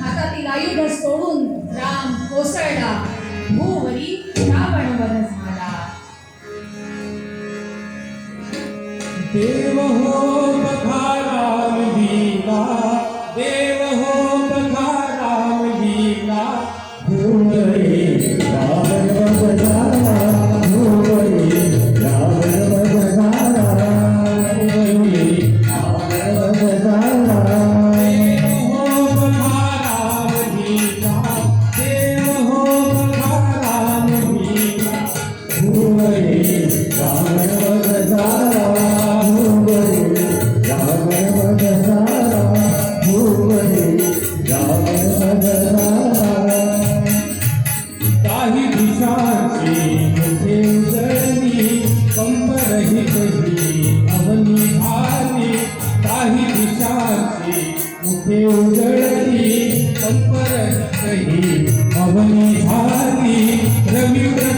हातातील आयुध सोडून राम कोसळला. भूवरी रावण वन झाला. देव हो बघा તારી મુખે ઉજળતી સંપર કહી અવની ભારતી રવિ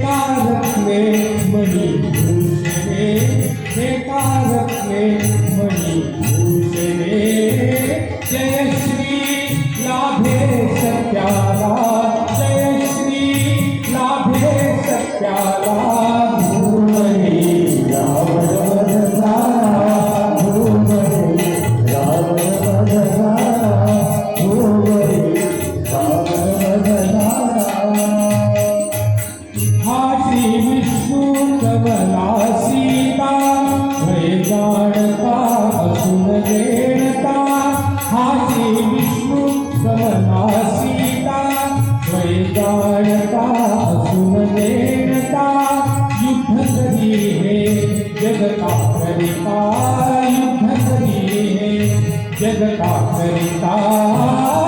कारक में मणि भूषणे हे कारक में मणि भूषणे जय श्री लाभे सत्यारा जय श्री लाभे सत्यारा वेणता हासी विष्णु समना सीता स्वयंता सुन वेणता युद्ध सदी है जगता करिता युद्ध सदी है जगता करिता